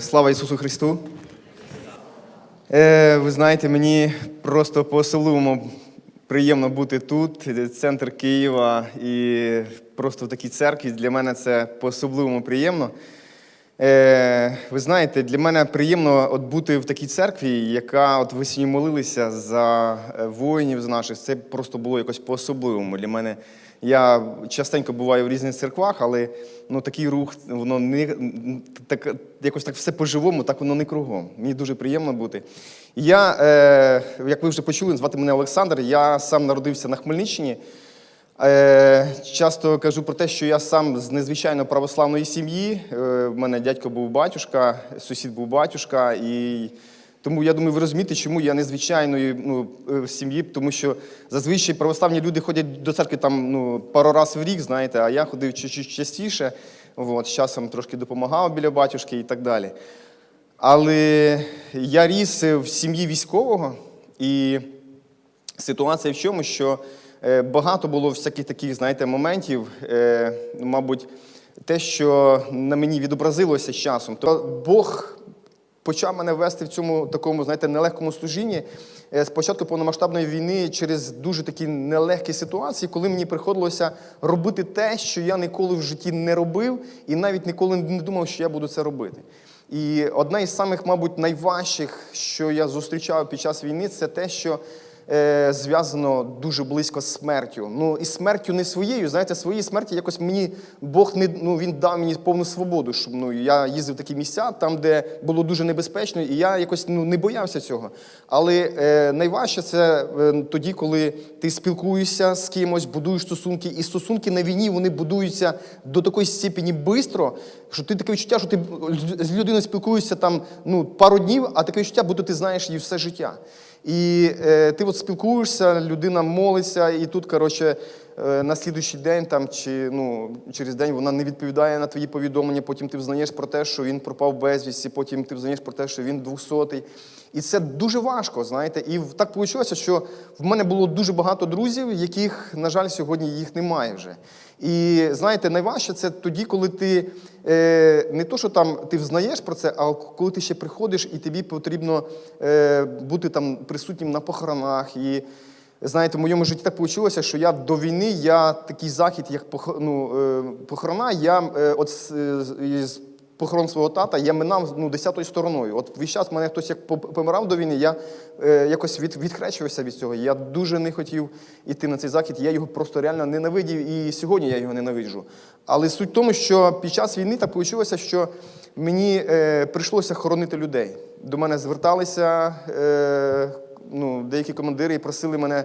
Слава Ісусу Христу! Е, Ви знаєте, мені просто по-особливому приємно бути тут, центр Києва, і просто в такій церкві. Для мене це по-особливому приємно. Е, Ви знаєте, для мене приємно от бути в такій церкві, яка от ви сьогодні молилися за е, воїнів з наших. Це просто було якось по-особливому для мене. Я частенько буваю в різних церквах, але ну, такий рух, воно не так, якось так все по-живому, так воно не кругом. Мені дуже приємно бути. Я, е, як ви вже почули, звати мене Олександр. Я сам народився на Хмельниччині. Е, Часто кажу про те, що я сам з незвичайно православної сім'ї. Е, В мене дядько був батюшка, сусід був батюшка. І тому я думаю, ви розумієте, чому я незвичайної ну, е, сім'ї, тому що зазвичай православні люди ходять до церкви там ну, пару разів в рік, знаєте, а я ходив чуть-чуть частіше. От, з часом трошки допомагав біля батюшки і так далі. Але я ріс в сім'ї військового, і ситуація в чому, що е, багато було всяких таких, знаєте, моментів, е, мабуть, те, що на мені відобразилося з часом. То Бог почав мене вести в цьому такому, знаєте, нелегкому служінні. спочатку З початку повномасштабної війни через дуже такі нелегкі ситуації, коли мені приходилося робити те, що я ніколи в житті не робив, і навіть ніколи не думав, що я буду це робити. І одна із самих, мабуть, найважчих, що я зустрічав під час війни, це те, що е, зв'язано дуже близько з смертю. Ну і смертю не своєю. Знаєте, своїй смерті якось мені Бог не ну він дав мені повну свободу. Щоб ну я їздив в такі місця, там, де було дуже небезпечно, і я якось ну не боявся цього. Але е, найважче це е, тоді, коли ти спілкуєшся з кимось, будуєш стосунки, і стосунки на війні вони будуються до такої степені швидко, що ти таке відчуття, що ти з людиною спілкуєшся там ну пару днів, а таке відчуття, будто ти знаєш її все життя. І е, ти от спілкуєшся, людина молиться, і тут, коротше, е, на слідуючий день там, чи ну, через день вона не відповідає на твої повідомлення, потім ти взнаєш про те, що він пропав безвісті, потім ти взнаєш про те, що він двохсотий. І це дуже важко, знаєте. І так вийшло, що в мене було дуже багато друзів, яких, на жаль, сьогодні їх немає вже. І знаєте, найважче це тоді, коли ти не то, що там ти взнаєш про це, а коли ти ще приходиш і тобі потрібно е, бути там присутнім на похоронах. І знаєте, в моєму житті так вийшло, що я до війни, я такий захід, як ну, е, похорона, я е, от з- похорон свого тата я минав ну, десятою стороною. От весь час мене хтось як помирав до війни, я е, якось від, відхрещувався від цього. Я дуже не хотів іти на цей захід. Я його просто реально ненавидів, і сьогодні я його ненавиджу. Але суть в тому, що під час війни так вийшло, що мені е, прийшлося хоронити людей. До мене зверталися. Е, ну, деякі командири і просили мене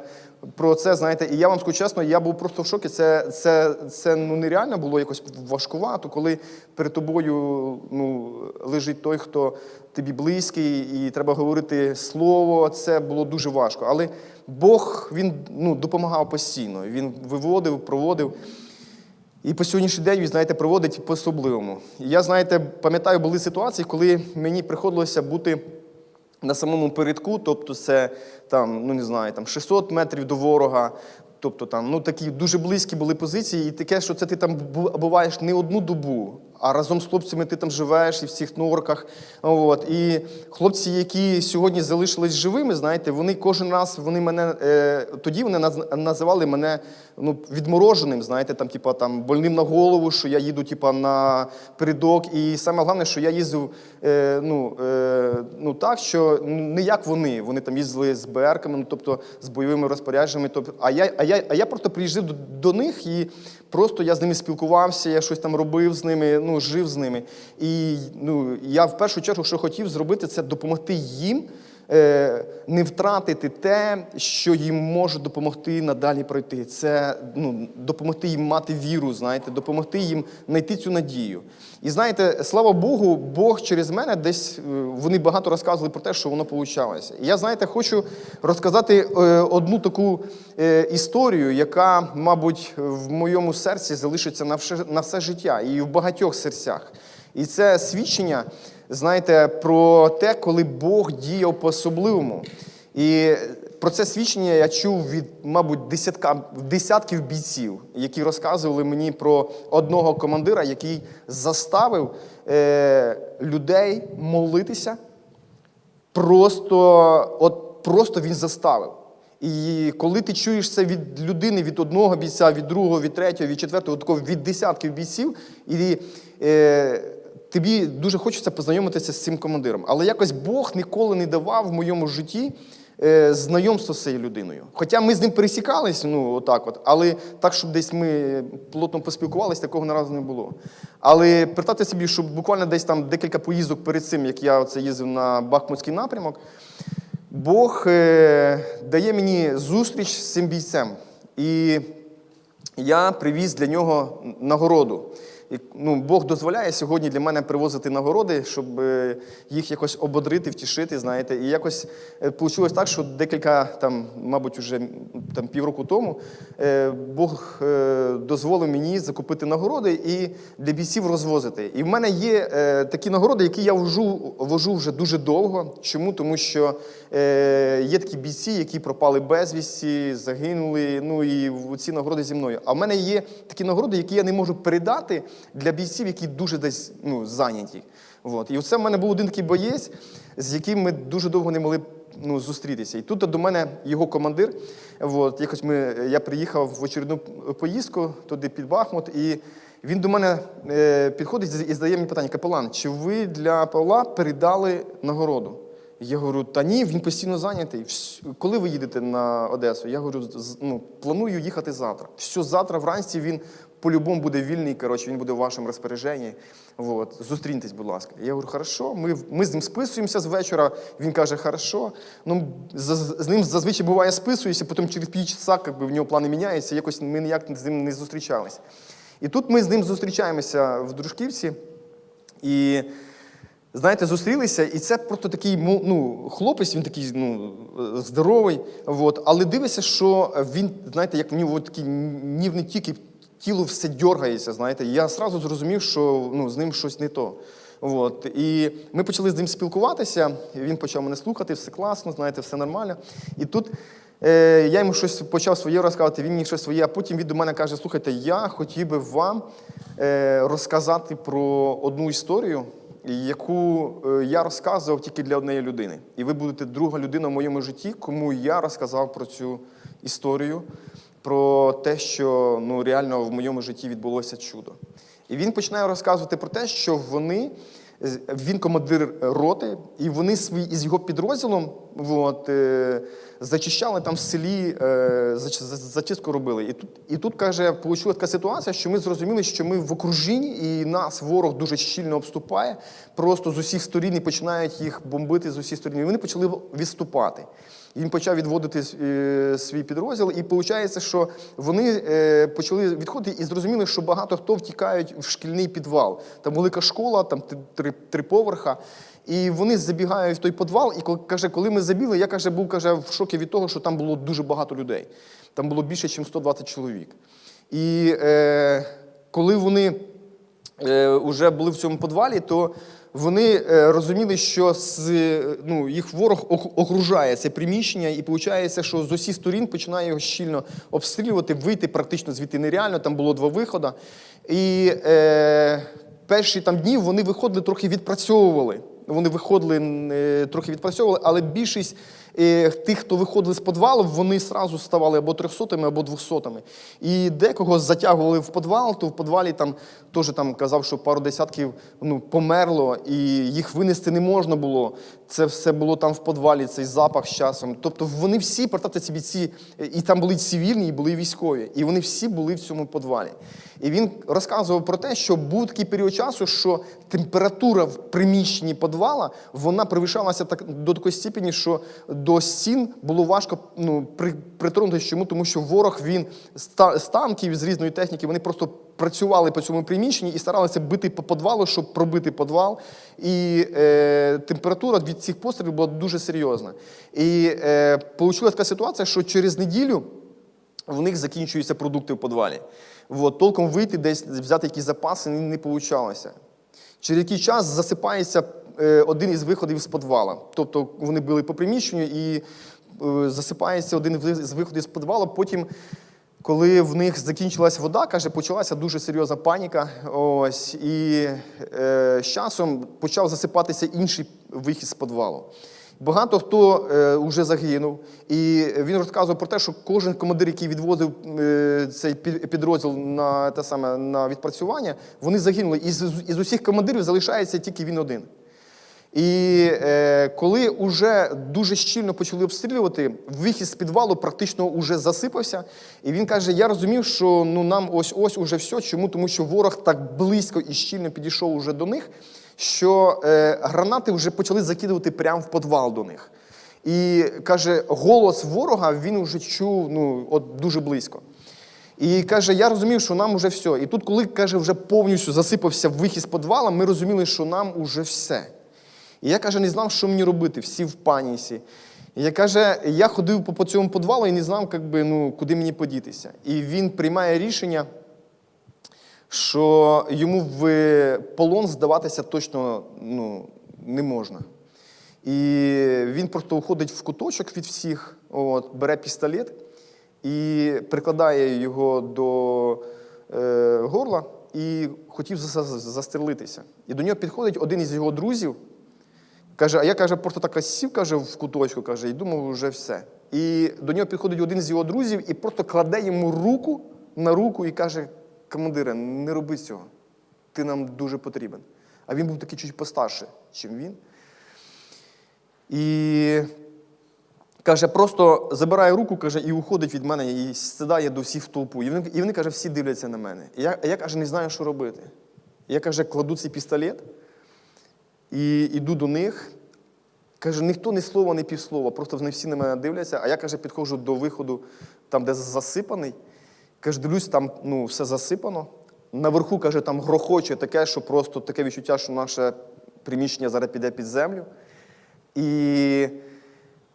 про це, знаєте, і я вам скажу чесно, я був просто в шокі. Це, це, це ну, нереально було якось важкувато, коли перед тобою ну, лежить той, хто тобі близький, і треба говорити слово. Це було дуже важко. Але Бог він ну, допомагав постійно. Він виводив, проводив. І по сьогоднішній день, ви знаєте, проводить по-особливому. І я, знаєте, пам'ятаю, були ситуації, коли мені приходилося бути на самому передку, тобто це там, ну не знаю, там 600 метрів до ворога. Тобто там ну такі дуже близькі були позиції, і таке, що це ти там бу- буваєш не одну добу, а разом з хлопцями ти там живеш і в цих норках. От. І хлопці, які сьогодні залишились живими, знаєте, вони кожен раз вони мене е, тоді вони називали мене ну, відмороженим, знаєте, там, типа, там, больним на голову, що я їду типа, на передок. І саме головне, що я їздив е, ну, е, ну, так, що не як вони. Вони там їздили з БРками, ну, тобто з бойовими розпорядженнями. Тобто, а, я, а, я, а я просто приїжджав до, до них і просто я з ними спілкувався, я щось там робив з ними, ну, жив з ними. І ну, я в першу чергу, що хотів зробити, це допомогти їм. Е, Не втратити те, що їм може допомогти надалі пройти. Це ну, допомогти їм мати віру, знаєте, допомогти їм знайти цю надію. І знаєте, слава Богу, Бог через мене десь е, вони багато розказували про те, що воно получалося. І я, знаєте, хочу розказати е, одну таку історію, яка, мабуть, в моєму серці залишиться на все життя і в багатьох серцях. І це свідчення, знаєте, про те, коли Бог діяв по-особливому. І про це свідчення я чув від, мабуть, десятка, десятків бійців, які розказували мені про одного командира, який заставив е, людей молитися. Просто, от просто він заставив. І коли ти чуєш це від людини, від одного бійця, від другого, від третього, від четвертого, від десятків бійців, і е, тобі дуже хочеться познайомитися з цим командиром. Але якось Бог ніколи не давав в моєму житті е, знайомство з цією людиною. Хоча ми з ним пересікались, ну отак от, але так, щоб десь ми плотно поспілкувалися, такого наразу не було. Але представте собі, що буквально десь там декілька поїздок перед цим, як я оце їздив на Бахмутський напрямок, Бог е, дає мені зустріч з цим бійцем. І я привіз для нього нагороду. Ну, Бог дозволяє сьогодні для мене привозити нагороди, щоб е, їх якось ободрити, втішити, знаєте. І якось вийшло так, що декілька, там, мабуть, вже там, півроку тому е, Бог е, дозволив мені закупити нагороди і для бійців розвозити. І в мене є е, такі нагороди, які я вожу, вожу вже дуже довго. Чому? Тому що е, є такі бійці, які пропали безвісті, загинули. Ну і ці нагороди зі мною. А в мене є такі нагороди, які я не можу передати для бійців, які дуже десь ну, зайняті. От. І оце в мене був один такий боєць, з яким ми дуже довго не могли ну, зустрітися. І тут до мене його командир. От, якось ми, я приїхав в очередну поїздку туди під Бахмут, і він до мене е, підходить і задає мені питання: Капелан, чи ви для Павла передали нагороду? Я говорю, та ні, він постійно зайнятий. Коли ви їдете на Одесу? Я говорю, ну, планую їхати завтра. Все, завтра вранці він по-любому буде вільний, коротше, він буде в вашому розпорядженні. Вот. Зустріньтесь, будь ласка. Я говорю, хорошо, ми, ми з ним списуємося з вечора. Він каже, хорошо. Ну, з, з ним зазвичай буває списуюся, потім через півчаса в нього плани міняються, якось ми ніяк з ним не зустрічались. І тут ми з ним зустрічаємося в Дружківці. І знаєте, зустрілися, і це просто такий ну, хлопець, він такий ну, здоровий. От, але дивишся, що він, знаєте, як в нього такий тік, і тіло все дергається. Знаєте. Я одразу зрозумів, що ну, з ним щось не то. От. І ми почали з ним спілкуватися, він почав мене слухати, все класно, знаєте, все нормально. І тут е, я йому щось почав своє розказувати, він мені щось своє, а потім він до мене каже: слухайте, я хотів би вам е, розказати про одну історію, яку е, я розказував тільки для однієї людини. І ви будете друга людина в моєму житті, кому я розказав про цю історію, про те, що ну, реально в моєму житті відбулося чудо. І він починає розказувати про те, що вони, він командир роти, і вони свій із його підрозділом от, е, зачищали там в селі, е, зач- зачистку робили. І тут, і тут каже, вийшла така ситуація, що ми зрозуміли, що ми в окружінні, і нас ворог дуже щільно обступає, просто з усіх сторін і починають їх бомбити з усіх сторін. І вони почали відступати. Він почав відводити е, свій підрозділ, і виходить, що вони е, почали відходити і зрозуміли, що багато хто втікають в шкільний підвал. Там велика школа, там три, три поверха. І вони забігають в той підвал, і каже, коли ми забігли, я каже, був каже, в шокі від того, що там було дуже багато людей. Там було більше, ніж 120 чоловік. І е, коли вони е, вже були в цьому підвалі, то вони е, розуміли, що з, ну, їх ворог окружає це приміщення, і виходить, що з усіх сторін починає його щільно обстрілювати, вийти практично звідти нереально. Там було два виходи. І е, перші там дні вони виходили, трохи відпрацьовували. Вони виходили, е, трохи відпрацьовували, але більшість тих, хто виходили з підвалу, вони одразу ставали або трьохсотими, або двохсотими. І декого затягували в підвал, то в підвалі там теж там казав, що пару десятків ну, померло, і їх винести не можна було. Це все було там в підвалі, цей запах з часом. Тобто вони всі, представте собі, ці, і там були цивільні, і були військові, і вони всі були в цьому підвалі. І він розказував про те, що був такий період часу, що температура в приміщенні підвала вона перевищалася так до такої степені, що до стін було важко ну, при, приторгнутися. Чому? Тому що ворог він з танків з різної техніки, вони просто працювали по цьому приміщенні і старалися бити по підвалу, щоб пробити підвал. І е, температура від цих пострілів була дуже серйозна. І е, вийшла така ситуація, що через неділю в них закінчуються продукти в підвалі. От, толком вийти десь взяти якісь запаси не, не. Через який час засипається один із виходів з підвала. Тобто вони були по приміщенню і е, засипається один з виходів з підвалу. Потім коли в них закінчилась вода, каже, почалася дуже серйозна паніка. Ось, і е, з часом почав засипатися інший вихід з підвалу. Багато хто е, вже загинув, і він розказував про те, що кожен командир, який відвозив е, цей під- підрозділ на те саме на відпрацювання, вони загинули. Із, із усіх командирів залишається тільки він один. І е, коли вже дуже щільно почали обстрілювати, вихід з підвалу практично вже засипався. І він каже: Я розумів, що ну нам ось ось уже все. Чому? Тому що ворог так близько і щільно підійшов уже до них, що е, гранати вже почали закидувати прямо в підвал до них. І каже, голос ворога він вже чув ну, от дуже близько. І каже, я розумів, що нам уже все. І тут, коли каже, вже повністю засипався вихід з підвала, ми розуміли, що нам уже все. І я каже, не знав, що мені робити, всі в паніці. І я каже, я ходив по, цьому підвалу і не знав, як би, ну, куди мені подітися. І він приймає рішення, що йому в полон здаватися точно ну, не можна. І він просто уходить в куточок від всіх, от, бере пістолет і прикладає його до е, горла і хотів за- за- застрелитися. І до нього підходить один із його друзів, каже, а я каже, просто так сів каже, в куточку каже, і думав, вже все. І до нього підходить один з його друзів і просто кладе йому руку на руку і каже: командире, не роби цього. Ти нам дуже потрібен. А він був такий чуть постарше, ніж він. І каже, просто забирає руку, каже, і уходить від мене, і сідає до всіх в толпу. І вони, каже, всі дивляться на мене. І я, я каже, не знаю, що робити. Я каже, кладу цей пістолет і йду до них. Каже, ніхто ні слова, ні півслова, просто вони всі на мене дивляться, а я каже, підходжу до виходу, там, де засипаний. Каже, дивлюсь, там ну, все засипано. Наверху, каже, там грохоче таке, що просто таке відчуття, що наше приміщення зараз піде під землю. І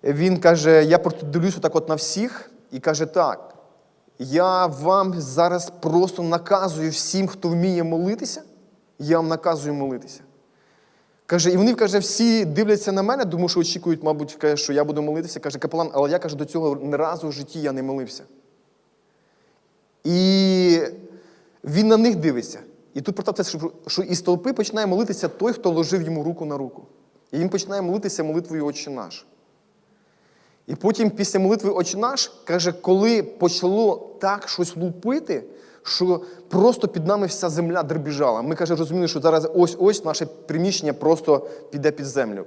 він каже: я просто дивлюсь отак от на всіх і каже: так, я вам зараз просто наказую всім, хто вміє молитися, я вам наказую молитися. Каже, і вони каже, всі дивляться на мене, тому що очікують, мабуть, каже, що я буду молитися. Каже, капелан, але я каже, до цього ні разу в житті я не молився. І він на них дивиться. І тут про що, що із толпи починає молитися той, хто ложив йому руку на руку. І він починає молитися молитвою Отче наш. І потім, після молитви Отче наш, каже, коли почало так щось лупити, що просто під нами вся земля дребіжала. Ми каже, розуміли, що зараз ось-ось наше приміщення просто піде під землю.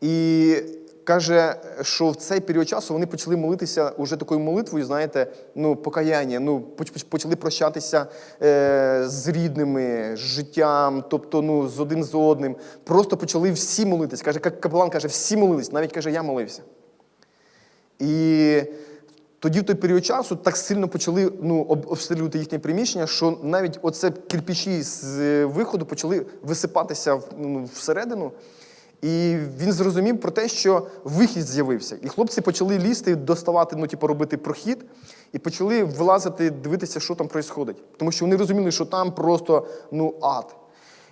І каже, що в цей період часу вони почали молитися уже такою молитвою, знаєте, ну, покаяння, ну, поч- поч- почали прощатися е, з рідними, з життям, тобто ну, з один з одним. Просто почали всі молитись. Каже, як капелан каже, всі молились, навіть каже, я молився. І тоді в той період часу так сильно почали ну, обстрілювати їхнє приміщення, що навіть оце кирпичі з е, виходу почали висипатися ну, всередину. І він зрозумів про те, що вихід з'явився. І хлопці почали лізти, доставати, ну, типу, робити прохід, і почали вилазити, дивитися, що там відбувається. Тому що вони розуміли, що там просто ну, ад.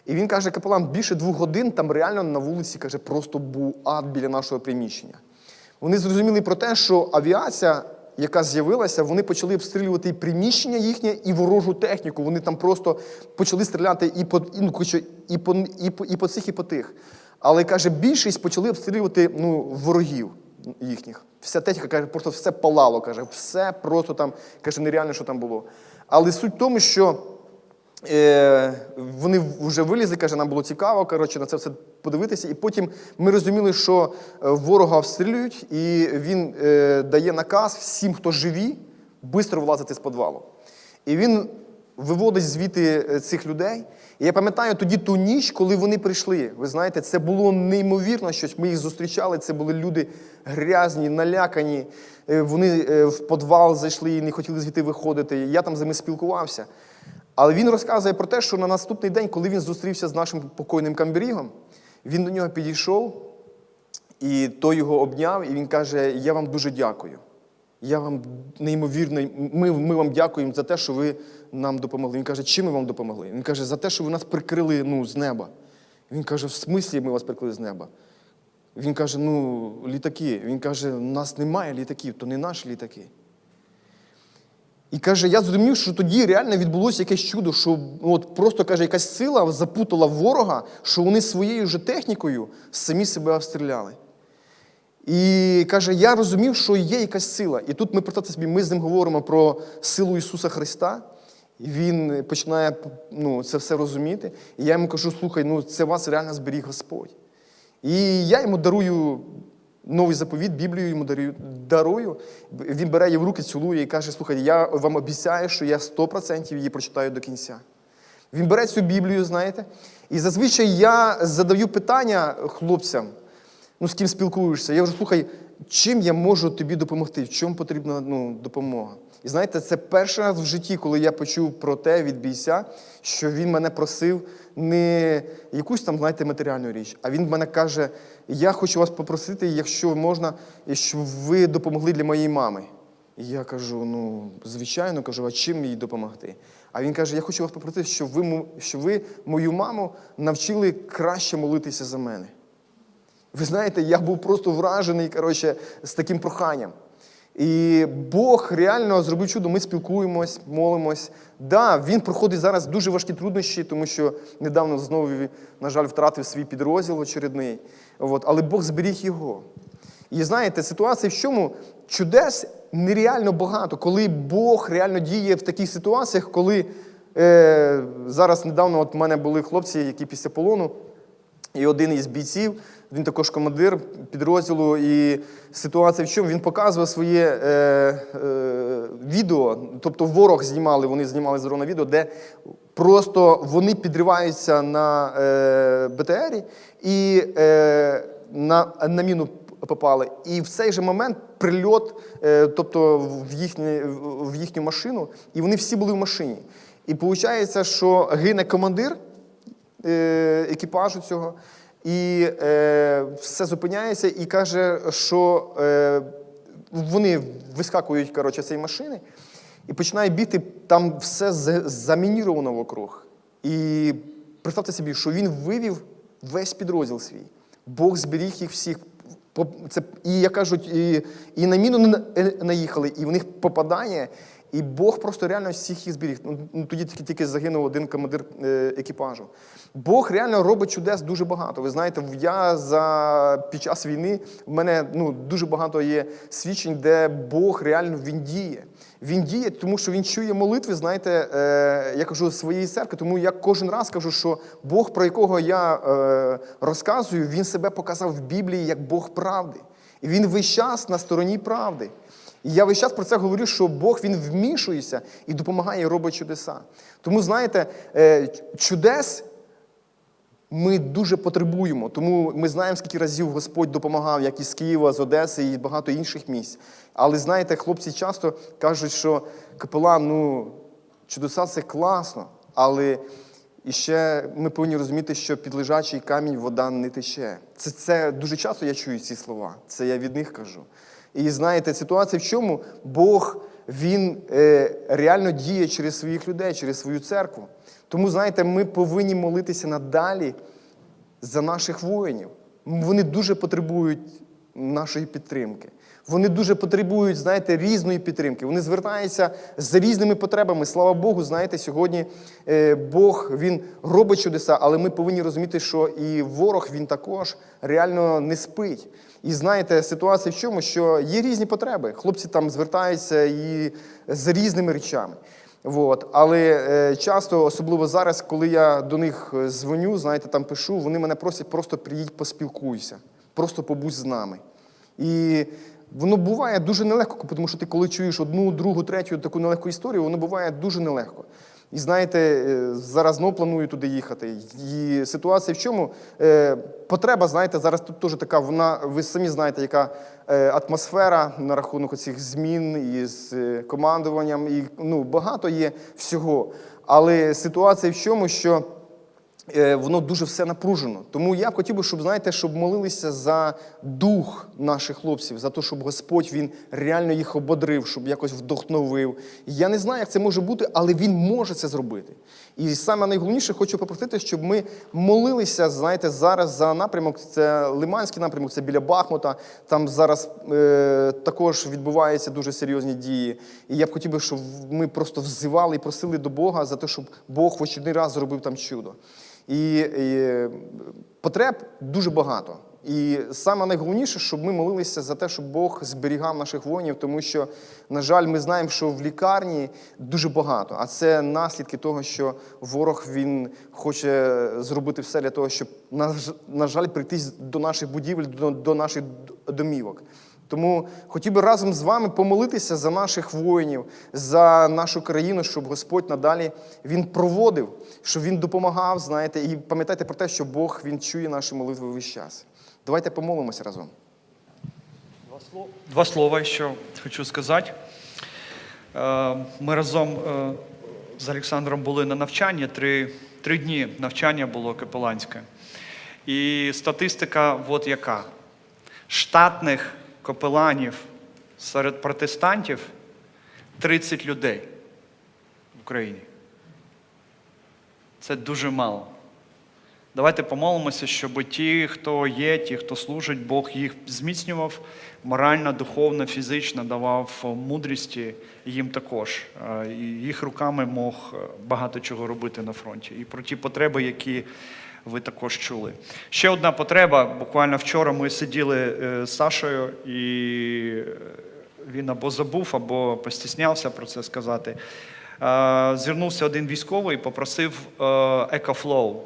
І він каже, капелан, більше двох годин там реально на вулиці каже, просто був ад біля нашого приміщення. Вони зрозуміли про те, що авіація, яка з'явилася, вони почали обстрілювати і приміщення їхнє, і ворожу техніку. Вони там просто почали стріляти і по, і, ну, і по, і, по, і по цих, і по тих. Але каже, більшість почали обстрілювати ну, ворогів їхніх. Вся техніка каже, просто все палало, каже, все просто там, каже, нереально, що там було. Але суть в тому, що вони вже вилізли, каже, нам було цікаво коротше, на це все подивитися. І потім ми розуміли, що е, ворога обстрілюють, і він е, дає наказ всім, хто живі, швидко вилазити з підвалу. І він виводить звідти е, цих людей. І я пам'ятаю тоді ту ніч, коли вони прийшли. Ви знаєте, це було неймовірно щось. Ми їх зустрічали. Це були люди грязні, налякані. Е, Вони е, в підвал зайшли і не хотіли звідти виходити. Я там з ними спілкувався. Але він розказує про те, що на наступний день, коли він зустрівся з нашим покойним камберігом, він до нього підійшов, і той його обняв, і він каже: Я вам дуже дякую. Я вам неймовірно, ми, ми вам дякуємо за те, що ви нам допомогли. Він каже, чим ми вам допомогли? Він каже, за те, що ви нас прикрили ну, з неба. Він каже, в смислі ми вас прикрили з неба? Він каже, ну, літаки. Він каже, у нас немає літаків, то не наші літаки. І каже, я зрозумів, що тоді реально відбулося якесь чудо, що ну, от просто каже, якась сила запутала ворога, що вони своєю же технікою самі себе обстріляли. І каже, я розумів, що є якась сила. І тут ми представте собі, ми з ним говоримо про силу Ісуса Христа. І він починає ну, це все розуміти. І я йому кажу: слухай, ну це вас реально зберіг Господь. І я йому дарую новий заповіт, Біблію йому дарую. Він бере її в руки, цілує і каже: Слухай, я вам обіцяю, що я 100% її прочитаю до кінця. Він бере цю Біблію, знаєте, і зазвичай я задаю питання хлопцям, ну, з ким спілкуєшся. Я кажу, слухай, чим я можу тобі допомогти? В чому потрібна ну, допомога? І знаєте, це перший раз в житті, коли я почув про те від бійця, що він мене просив не якусь там, знаєте, матеріальну річ, а він мене каже: я хочу вас попросити, якщо можна, щоб ви допомогли для моєї мами. І я кажу: ну, звичайно, кажу, а чим їй допомогти? А він каже: Я хочу вас попросити, щоб ви, щоб ви мою маму навчили краще молитися за мене. Ви знаєте, я був просто вражений коротше, з таким проханням. І Бог реально зробив чудо. Ми спілкуємось, молимось. Да, він проходить зараз дуже важкі труднощі, тому що недавно знову, на жаль, втратив свій підрозділ очередний. От, але Бог зберіг його. І знаєте, ситуація в чому чудес нереально багато, коли Бог реально діє в таких ситуаціях, коли е, зараз недавно от в мене були хлопці, які після полону. І один із бійців, він також командир підрозділу. І ситуація в чому він показував своє е, е, відео, тобто ворог знімали, вони знімали з відео, де просто вони підриваються на е, БТРі і е, на, на міну попали. І в цей же момент прильот, е, тобто в, їхні, в їхню машину, і вони всі були в машині. І виходить, що гине командир е, екіпажу цього. І е, все зупиняється і каже, що е, вони вискакують коротше, цієї машини і починає бігти, там все замініровано вокруг. І представте собі, що він вивів весь підрозділ свій. Бог зберіг їх всіх. Це, і як кажуть, і, і на міну е, наїхали, і в них попадає, і Бог просто реально всіх їх зберіг. Ну, ну, тоді тільки, тільки загинув один командир е, екіпажу. Бог реально робить чудес дуже багато. Ви знаєте, я за під час війни в мене ну, дуже багато є свідчень, де Бог реально він діє. Він діє, тому що він чує молитви, знаєте, е, я кажу своєї церкви, тому я кожен раз кажу, що Бог, про якого я е, розказую, він себе показав в Біблії як Бог правди. І він весь час на стороні правди. І я весь час про це говорю, що Бог він вмішується і допомагає і робить чудеса. Тому, знаєте, е, чудес ми дуже потребуємо. Тому ми знаємо, скільки разів Господь допомагав, як із Києва, з Одеси і багато інших місць. Але знаєте, хлопці часто кажуть, що капелан, ну, чудеса це класно, але і ще ми повинні розуміти, що під лежачий камінь вода не тече. Це, це дуже часто я чую ці слова. Це я від них кажу. І знаєте, ситуація в чому? Бог він е, реально діє через своїх людей, через свою церкву. Тому, знаєте, ми повинні молитися надалі за наших воїнів. Вони дуже потребують нашої підтримки. Вони дуже потребують, знаєте, різної підтримки. Вони звертаються за різними потребами. Слава Богу, знаєте, сьогодні е, Бог він робить чудеса, але ми повинні розуміти, що і ворог він також реально не спить. І знаєте, ситуація в чому, що є різні потреби. Хлопці там звертаються і за різними речами. От. Але е, часто, особливо зараз, коли я до них е, дзвоню, знаєте, там пишу, вони мене просять просто приїдь, поспілкуйся, просто побудь з нами. І воно буває дуже нелегко, тому що ти коли чуєш одну, другу, третю таку нелегку історію, воно буває дуже нелегко. І знаєте, е, зараз знову планую туди їхати. І ситуація в чому? Е, Потреба, знаєте, зараз тут теж така, вона, ви самі знаєте, яка е, атмосфера на рахунок цих змін із командуванням, і ну, багато є всього. Але ситуація в чому, що воно дуже все напружено. Тому я б хотів би, щоб знаєте, щоб молилися за дух наших хлопців, за те, щоб Господь він реально їх ободрив, щоб якось вдохновив. Я не знаю, як це може бути, але він може це зробити. І саме найголовніше хочу попросити, щоб ми молилися, знаєте, зараз за напрямок. Це Лиманський напрямок, це біля Бахмута. Там зараз е, також відбуваються дуже серйозні дії. І я б хотів би, щоб ми просто взивали і просили до Бога за те, щоб Бог в очередний раз зробив там чудо. І, і потреб дуже багато. І саме найголовніше, щоб ми молилися за те, щоб Бог зберігав наших воїнів, тому що, на жаль, ми знаємо, що в лікарні дуже багато. А це наслідки того, що ворог він хоче зробити все для того, щоб, на, жаль, прийти до наших будівель, до, до наших домівок. Тому хотів би разом з вами помолитися за наших воїнів, за нашу країну, щоб Господь надалі він проводив, щоб він допомагав, знаєте, і пам'ятайте про те, що Бог він чує наші молитви весь час. Давайте помолимося разом. Два слова, що хочу сказати. Е, Ми разом е, з Олександром були на навчанні, три, три дні навчання було капеланське. І статистика от яка. Штатних капеланів серед протестантів 30 людей в Україні. Це дуже мало. Давайте помолимося, щоб ті, хто є, ті, хто служить, Бог їх зміцнював морально, духовно, фізично, давав мудрості їм також. Е, І їх руками мог е, багато чого робити на фронті. І про ті потреби, які ви також чули. Ще одна потреба. Буквально вчора ми сиділи е, з Сашою, і він або забув, або постіснявся про це сказати. Е, Звернувся один військовий і попросив е, екофлоу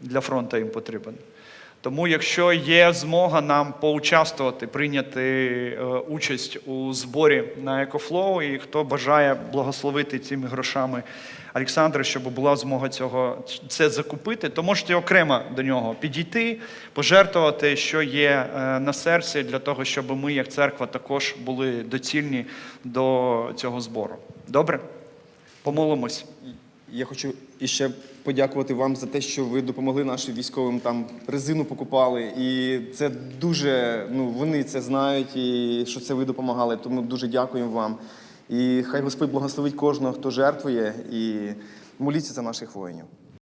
для фронту їм потрібен. Тому, якщо є змога нам поучаствувати, прийняти е, участь у зборі на екофлоу, і хто бажає благословити цими грошами Олександра, щоб була змога цього це закупити, то можете окремо до нього підійти, пожертвувати, що є е, на серці, для того, щоб ми, як церква, також були доцільні до цього збору. Добре? Помолимось. Я хочу іще подякувати вам за те, що ви допомогли нашим військовим там резину покупали. І це дуже, ну вони це знають, і що це ви допомагали. Тому дуже дякуємо вам. І хай Господь благословить кожного, хто жертвує, і моліться за наших воїнів.